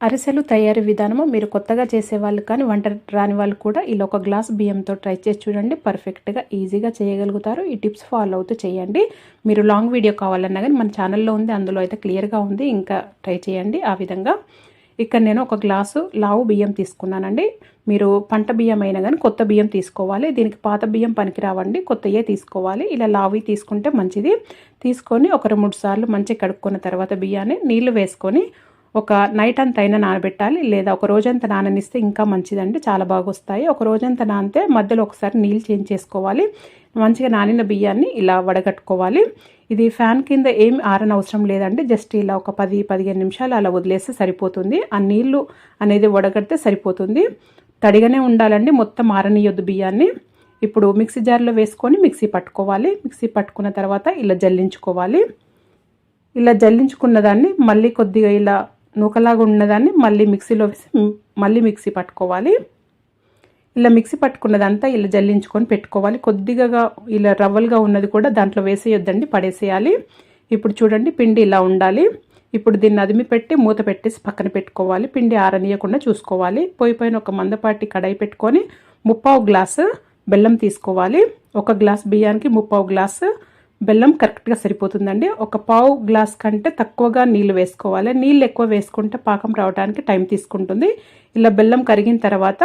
అరిసెలు తయారీ విధానము మీరు కొత్తగా చేసే వాళ్ళు కానీ వంట రాని వాళ్ళు కూడా ఇలా ఒక గ్లాస్ బియ్యంతో ట్రై చేసి చూడండి. పర్ఫెక్ట్గా ఈజీగా చేయగలుగుతారు. ఈ టిప్స్ ఫాలో అవుతూ చేయండి. మీరు లాంగ్ వీడియో కావాలన్నా కానీ మన ఛానల్లో ఉంది అందులో అయితే క్లియర్గా ఉంది. ఇంకా ట్రై చేయండి ఆ విధంగా. ఇక్కడ నేను ఒక గ్లాసు లావు బియ్యం తీసుకున్నానండి. మీరు పంట బియ్యం అయినా కానీ కొత్త బియ్యం తీసుకోవాలి. దీనికి పాత బియ్యం పనికి రావండి కొత్తయే తీసుకోవాలి. ఇలా లావి తీసుకుంటే మంచిది. తీసుకొని ఒక రెండు మూడు సార్లు మంచిగా కడుక్కున్న తర్వాత బియ్యాన్ని నీళ్ళు వేసుకొని ఒక నైట్ అంత అయినా నానబెట్టాలి లేదా ఒక రోజంతా నాననిస్తే ఇంకా మంచిదండి చాలా బాగా వస్తాయి ఒక రోజంతా నానితే మధ్యలో ఒకసారి నీళ్ళు చేంజ్ చేసుకోవాలి. మంచిగా నానిన బియ్యాన్ని ఇలా వడగట్టుకోవాలి. ఇది ఫ్యాన్ కింద ఏం ఆరని అవసరం లేదండి జస్ట్ ఇలా ఒక పది పదిహేను నిమిషాలు అలా వదిలేస్తే సరిపోతుంది. ఆ నీళ్ళు అనేది వడగడితే సరిపోతుంది. తడిగానే ఉండాలండి మొత్తం ఆరనియొద్దు బియ్యాన్ని. ఇప్పుడు మిక్సీ జార్లో వేసుకొని మిక్సీ పట్టుకోవాలి. మిక్సీ పట్టుకున్న తర్వాత ఇలా జల్లించుకోవాలి. ఇలా జల్లించుకున్న దాన్ని మళ్ళీ కొద్దిగా ఇలా నూకలాగా ఉన్నదాన్ని మళ్ళీ మిక్సీలో వేసి మళ్ళీ మిక్సీ పట్టుకోవాలి. ఇలా మిక్సీ పట్టుకున్నదంతా ఇలా జల్లించుకొని పెట్టుకోవాలి. కొద్దిగా ఇలా రవ్వలుగా ఉన్నది కూడా దాంట్లో వేసేయొద్దండి పడేసేయాలి. ఇప్పుడు చూడండి పిండి ఇలా ఉండాలి. ఇప్పుడు దీన్ని అదిమి పెట్టి మూత పెట్టేసి పక్కన పెట్టుకోవాలి. పిండి ఆరనీయకుండా చూసుకోవాలి. పొయ్యి పైన ఒక మందపాటి కడాయి పెట్టుకొని ముప్పావు గ్లాసు బెల్లం తీసుకోవాలి. ఒక గ్లాస్ బియ్యానికి ముప్పావు గ్లాసు బెల్లం కరెక్ట్గా సరిపోతుందండి. ఒక పావు గ్లాస్ కంటే తక్కువగా నీళ్ళు వేసుకోవాలి. నీళ్ళు ఎక్కువ వేసుకుంటే పాకం రావడానికి టైం తీసుకుంటుంది. ఇలా బెల్లం కరిగిన తర్వాత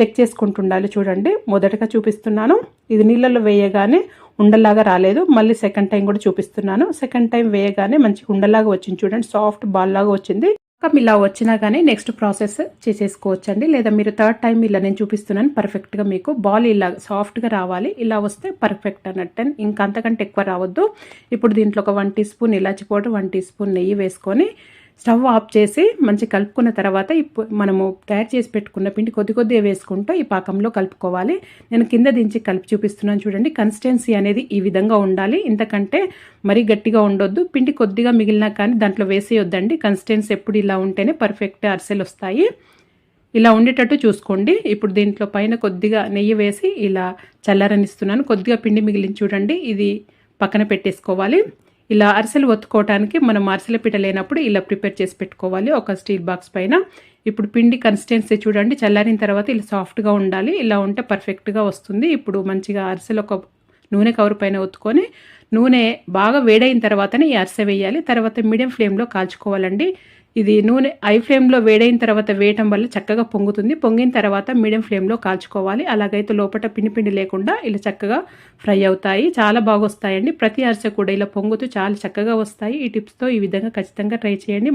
చెక్ చేసుకుంటుండాలి చూడండి. మొదటగా చూపిస్తున్నాను. ఇది నీళ్ళలో వేయగానే ఉండలాగా రాలేదు. మళ్ళీ సెకండ్ టైం కూడా చూపిస్తున్నాను. సెకండ్ టైం వేయగానే మంచిగా ఉండలాగా వచ్చింది చూడండి. సాఫ్ట్ బాల్ లాగా వచ్చింది. కమ్ ఇలా వచ్చినా కానీ నెక్స్ట్ ప్రాసెస్ చేసేసుకోవచ్చండి. లేదా మీరు థర్డ్ టైం ఇలా నేను చూపిస్తున్నాను పర్ఫెక్ట్గా మీకు బాల్ ఇలా సాఫ్ట్గా రావాలి. ఇలా వస్తే పర్ఫెక్ట్ అన్నట్టు. ఇంకా అంతకంటే ఎక్కువ రావద్దు. ఇప్పుడు దీంట్లో ఒక వన్ టీ స్పూన్ ఇలాచి పౌడర్ వన్ టీ స్పూన్ నెయ్యి వేసుకొని స్టవ్ ఆఫ్ చేసి మంచి కలుపుకున్న తర్వాత ఇప్పుడు మనము తయారు చేసి పెట్టుకున్న పిండి కొద్ది కొద్దిగా వేసుకుంటూ ఈ పాకంలో కలుపుకోవాలి. నేను కింద దించి కలిపి చూపిస్తున్నాను చూడండి. కన్సిస్టెన్సీ అనేది ఈ విధంగా ఉండాలి. ఇంతకంటే మరీ గట్టిగా ఉండొద్దు. పిండి కొద్దిగా మిగిలినా కానీ దాంట్లో వేసేయొద్దండి. కన్సిస్టెన్సీ ఎప్పుడు ఇలా ఉంటేనే పర్ఫెక్ట్ అరిసెలు వస్తాయి. ఇలా ఉండేటట్టు చూసుకోండి. ఇప్పుడు దీంట్లో పైన కొద్దిగా నెయ్యి వేసి ఇలా చల్లారనిస్తున్నాను. కొద్దిగా పిండి మిగిలించి చూడండి. ఇది పక్కన పెట్టేసుకోవాలి. ఇలా అరిసెలు ఒత్తుకోవడానికి మనం అరిసెల పిట లేనప్పుడు ఇలా ప్రిపేర్ చేసి పెట్టుకోవాలి. ఒక స్టీల్ బాక్స్ పైన. ఇప్పుడు పిండి కన్సిస్టెన్సీ చూడండి. చల్లారిన తర్వాత ఇలా సాఫ్ట్గా ఉండాలి. ఇలా ఉంటే పర్ఫెక్ట్గా వస్తుంది. ఇప్పుడు మంచిగా అరిసెలు ఒక నూనె కవర్ పైన ఒత్తుకొని నూనె బాగా వేడైన తర్వాతనే ఈ అరిసె వేయాలి. తర్వాత మీడియం ఫ్లేమ్లో కాల్చుకోవాలండి. ఇది నూనె ఐ ఫ్లేమ్లో వేడైన తర్వాత వేయటం వల్ల చక్కగా పొంగుతుంది. పొంగిన తర్వాత మీడియం ఫ్లేమ్లో కాల్చుకోవాలి. అలాగైతే లోపల పిండి పిండి లేకుండా ఇలా చక్కగా ఫ్రై అవుతాయి. చాలా బాగా వస్తాయండి ప్రతి అరిసె కూడా ఇలా పొంగుతూ చాలా చక్కగా వస్తాయి. ఈ టిప్స్తో ఈ విధంగా ఖచ్చితంగా ట్రై చేయండి.